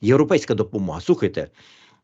європейська допомога. Слухайте,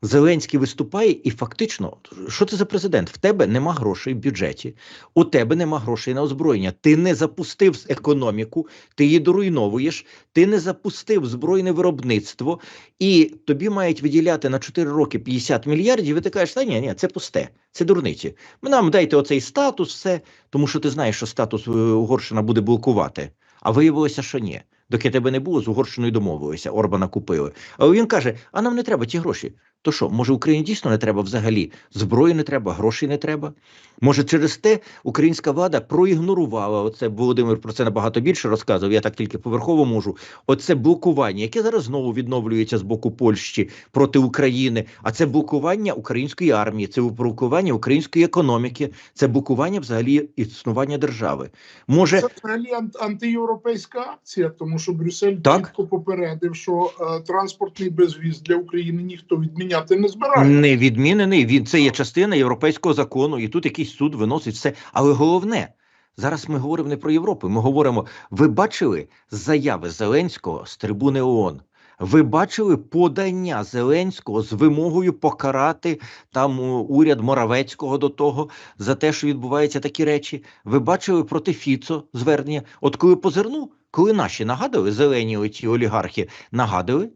Зеленський виступає, і фактично, що це за президент? В тебе нема грошей в бюджеті, у тебе нема грошей на озброєння. Ти не запустив економіку, ти її доруйновуєш, ти не запустив збройне виробництво, і тобі мають виділяти на 4 роки 50 мільярдів. І ти кажеш, та ні, ні, це пусте, це дурниці. Нам дайте оцей статус, все, тому що ти знаєш, що статус е, Угорщина буде блокувати. А виявилося, що ні. Доки тебе не було, з Угорщиною домовилися, Орбана купили. Але він каже: а нам не треба ті гроші. То що, може, Україні дійсно не треба взагалі? Зброї не треба, грошей не треба. Може, через те українська влада проігнорувала оце. Володимир про це набагато більше розказував. Я так тільки поверхово можу. Оце блокування, яке зараз знову відновлюється з боку Польщі проти України. А це блокування української армії, це блокування української економіки, це блокування взагалі існування держави. Може, Це взагалі антиєвропейська акція, тому що Брюссель Так. чітко попередив, що е, транспортний безвіз для України ніхто відміняти не збирає. Не відмінений. Він це є частина європейського закону, і тут якийсь суд виносить все. Але головне, зараз ми говоримо не про Європу. Ми говоримо: ви бачили заяви Зеленського з трибуни ООН? Ви бачили подання Зеленського з вимогою покарати там уряд Моравецького до того за те, що відбуваються такі речі. Ви бачили проти Фіцо звернення? От коли позирнув, коли наші нагадали, зелені оці олігархи нагадали,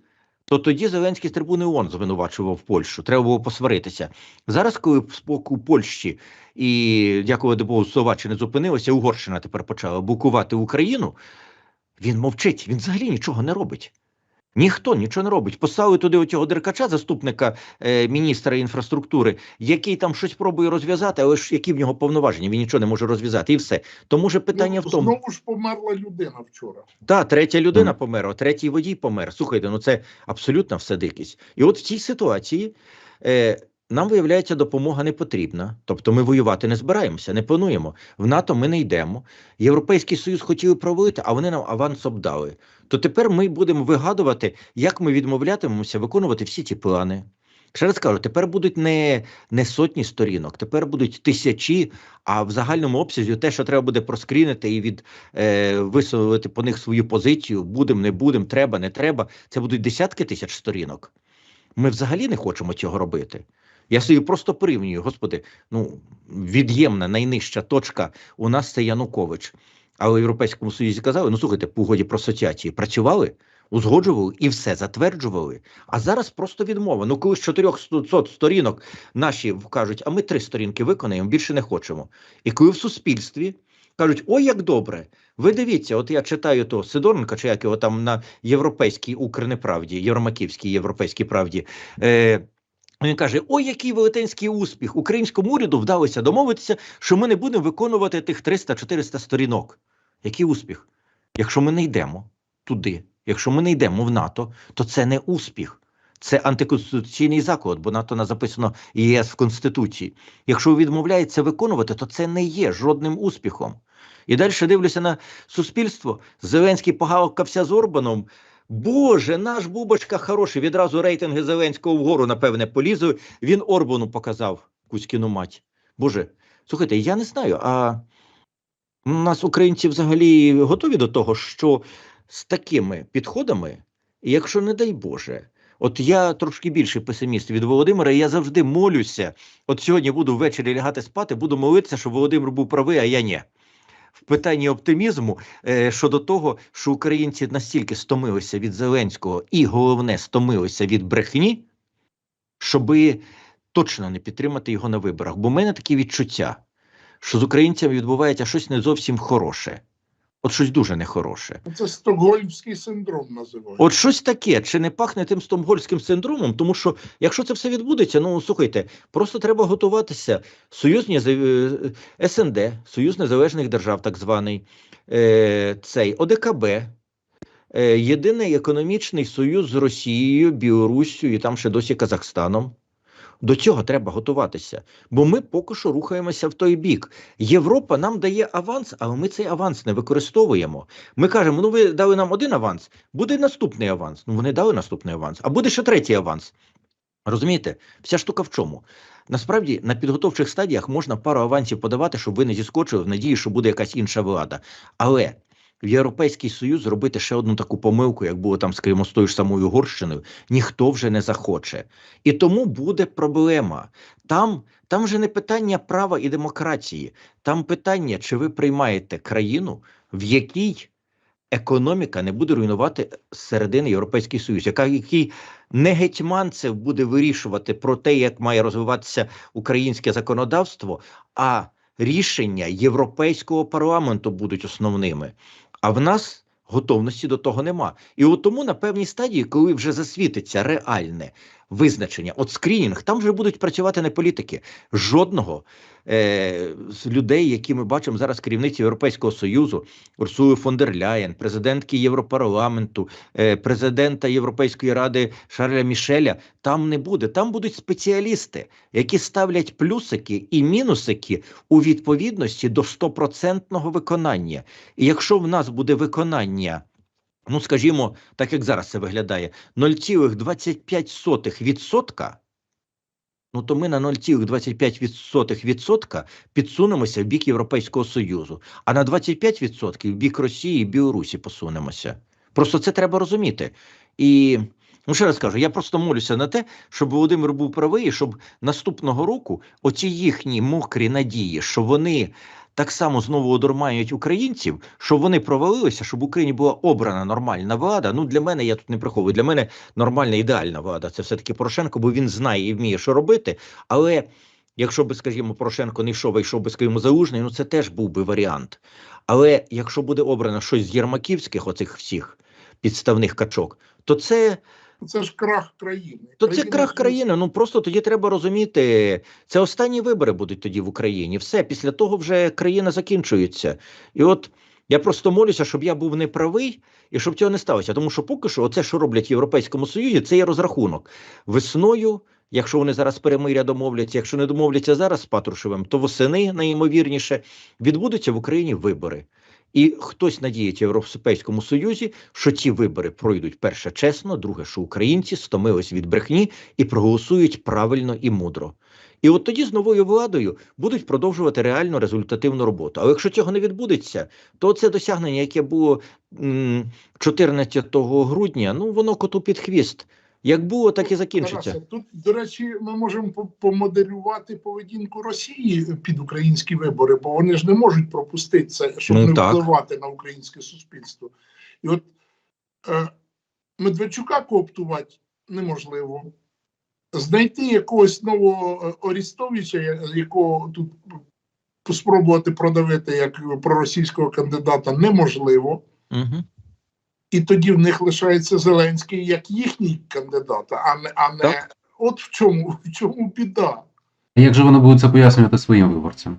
то тоді Зеленський з трибуни ООН звинувачував Польщу. Треба було посваритися. Зараз, коли з боку Польщі і дякувати Богу, Словаччина зупинилася, Угорщина тепер почала букувати Україну. Він мовчить, він взагалі нічого не робить. Ніхто нічого не робить. Поставили туди оцього деркача, заступника е, міністра інфраструктури, який там щось пробує розв'язати, але ж які в нього повноваження, він нічого не може розв'язати, і все. Тому же питання Ну, в тому. Знову ж померла людина вчора. Та третя людина mm. померла, третій водій помер. Слухайте, ну це абсолютно все дикість. І от в цій ситуації е, нам виявляється, допомога не потрібна. Тобто ми воювати не збираємося, не плануємо. В НАТО ми не йдемо. Європейський Союз хотіли проводити, а вони нам аванс обдали. То тепер ми будемо вигадувати, як ми відмовлятимемося виконувати всі ті плани. Ще раз кажу, тепер будуть не, не сотні сторінок, тепер будуть тисячі, а в загальному обсязі те, що треба буде проскрінити і від е, висловити по них свою позицію, будемо, не будемо, треба, не треба. Це будуть десятки тисяч сторінок. Ми взагалі не хочемо цього робити. Я собі просто порівнюю, господи, ну від'ємна найнижча точка у нас це Янукович. Але в Європейському Союзі казали: ну слухайте, по угоді про асоціації працювали, узгоджували і все затверджували. А зараз просто відмова. Ну, коли з 400 сторінок наші кажуть, а ми три сторінки виконаємо, більше не хочемо. І коли в суспільстві кажуть, ой, як добре, ви дивіться, от я читаю то Сидоренка, чи як його там на європейській Укрнеправді, Євромаківській європейській правді. Е, він каже: ой, який велетенський успіх! Українському уряду вдалося домовитися, що ми не будемо виконувати тих 300-400 сторінок. Який успіх? Якщо ми не йдемо туди, якщо ми не йдемо в НАТО, то це не успіх. Це антиконституційний заклад, бо НАТО не записано ЄС в Конституції. Якщо відмовляється виконувати, то це не є жодним успіхом. І далі дивлюся на суспільство. Зеленський погавкався з Орбаном. Боже, наш Бубочка хороший. Відразу рейтинги Зеленського вгору, напевне, полізли. Він Орбану показав Кузькіну мать. Боже, слухайте, я не знаю, а у нас українці взагалі готові до того, що з такими підходами, якщо не дай Боже, от я трошки більший песиміст від Володимира, я завжди молюся. От сьогодні буду ввечері лягати спати, буду молитися, щоб Володимир був правий, а я ні. В питанні оптимізму е, щодо того, що українці настільки стомилися від Зеленського, і головне, стомилися від брехні, щоби точно не підтримати його на виборах. Бо в мене такі відчуття, що з українцями відбувається щось не зовсім хороше. От щось дуже нехороше. Це стокгольмський синдром називають. От щось таке, чи не пахне тим стомгольським синдромом, тому що якщо це все відбудеться, ну слухайте, просто треба готуватися. Союзні е, СНД, Союз Незалежних Держав, так званий, е, цей ОДКБ, е, Єдиний економічний союз з Росією, Білоруссю і там ще досі Казахстаном. До цього треба готуватися, бо ми поки що рухаємося в той бік. Європа нам дає аванс, але ми цей аванс не використовуємо. Ми кажемо: ну ви дали нам один аванс, буде наступний аванс. Ну вони дали наступний аванс, а буде ще третій аванс. Розумієте, вся штука в чому? Насправді на підготовчих стадіях можна пару авансів подавати, щоб ви не зіскочили в надії, що буде якась інша влада. Але в Європейський Союз зробити ще одну таку помилку, як було там, скажімо, з тою ж самою Угорщиною, ніхто вже не захоче. І тому буде проблема. Там, там вже не питання права і демократії, там питання, чи ви приймаєте країну, в якій економіка не буде руйнувати середини Європейський Союз, яка який не гетьманцев буде вирішувати про те, як має розвиватися українське законодавство, а рішення Європейського парламенту будуть основними. А в нас готовності до того нема. І от тому на певній стадії, коли вже засвітиться реальне визначення, от скрінінг, там вже будуть працювати не політики. Жодного е, з людей, які ми бачимо зараз керівниці Європейського Союзу, Урсули фон дер Ляєн, президентки Європарламенту, е, президента Європейської ради Шарля Мішеля, там не буде. Там будуть спеціалісти, які ставлять плюсики і мінусики у відповідності до стопроцентного виконання. І якщо в нас буде виконання, ну скажімо, так як зараз це виглядає, 0,25%, ну то ми на 0,25% підсунемося в бік Європейського Союзу, а на 25% в бік Росії і Білорусі посунемося. Просто це треба розуміти. І ну ще раз кажу, я просто молюся на те, щоб Володимир був правий, щоб наступного року оці їхні мокрі надії, що вони так само знову одурмають українців, щоб вони провалилися, щоб в Україні була обрана нормальна влада. Ну для мене я тут не приховую. Для мене нормальна ідеальна влада. Це все таки Порошенко, бо він знає і вміє, що робити. Але якщо би, скажімо, Порошенко не йшов, а йшов би, скажімо, залужний, ну це теж був би варіант. Але якщо буде обрано щось з Єрмаківських, оцих всіх підставних качок, то це Це ж крах країни. то це крах країни. Ну просто тоді треба розуміти, це останні вибори будуть тоді в Україні. Все після того вже країна закінчується. І от я просто молюся, щоб я був неправий і щоб цього не сталося. Тому що поки що, оце, що роблять в Європейському Союзі, це є розрахунок весною. Якщо вони зараз перемиря домовляться, якщо не домовляться зараз з Патрушевим, то восени найімовірніше відбудуться в Україні вибори. І хтось надіється в Європейському Союзі, що ці вибори пройдуть перше чесно, друге, що українці стомились від брехні і проголосують правильно і мудро. І от тоді з новою владою будуть продовжувати реально результативну роботу. Але якщо цього не відбудеться, то це досягнення, яке було м, 14 грудня, ну воно коту під хвіст. Як було, так і закінчиться. Тарасе, тут, до речі, ми можемо по- помоделювати поведінку Росії під українські вибори, бо вони ж не можуть пропустити це, щоб Ну, не так. впливати на українське суспільство. І от е, Медведчука кооптувати неможливо. Знайти якогось нового е, Орістовича, якого тут спробувати продавити як проросійського кандидата, неможливо. Угу. І тоді в них лишається Зеленський як їхній кандидат, а не а не Так. от в чому в чому біда. Як же вони будуть це пояснювати своїм виборцям?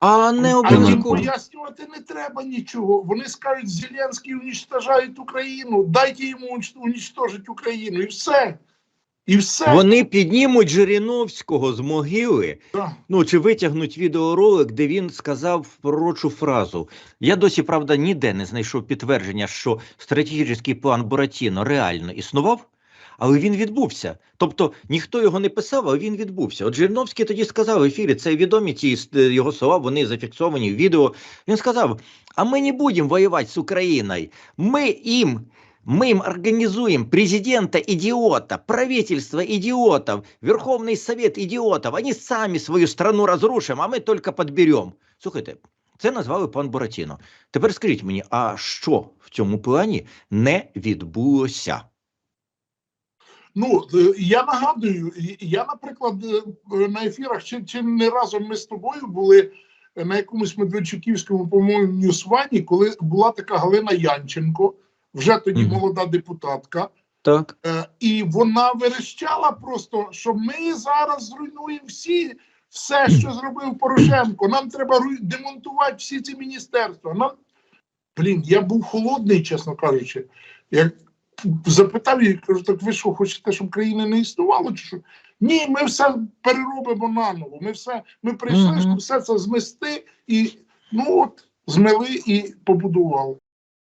А не А обов'язково. пояснювати не треба нічого. Вони скажуть, Зеленський унічтожає Україну, дайте йому унічтожить унічтожити Україну, і все. І все. Вони піднімуть Жириновського з могили, Да. ну чи витягнуть відеоролик, де він сказав пророчу фразу. Я досі, правда, ніде не знайшов підтвердження, що стратегічний план Буратіно реально існував, але він відбувся. Тобто ніхто його не писав, але він відбувся. От Жириновський тоді сказав в ефірі, це відомі ті його слова, вони зафіксовані в відео. Він сказав: а ми не будемо воювати з Україною. Ми їм Мы им организуем президента-идиота, правительство идиотов, Верховный Совет идиотов. Они сами свою страну разрушим, а ми тільки підберемо. Слухайте, це назвали пан Буратіно. Тепер скажіть мені, а що в цьому плані не відбулося? Ну е, я нагадую, я, наприклад, е, на ефірах чи, чи не разом ми з тобою були е, на якомусь Медведчуківському, по-моєму, ньюсвані, коли була така Галина Янченко, вже тоді молода депутатка. Так. Е, І вона верещала просто, що ми зараз зруйнуємо всі, все, що зробив Порошенко. Нам треба демонтувати всі ці міністерства. Нам блін, я був холодний, чесно кажучи. Я запитав її, кажу, так ви що, хочете, щоб країни не існувало? Чи що? Ні, ми все переробимо наново. Ми все, ми прийшли, щоб все це змести і ну от змели і побудували.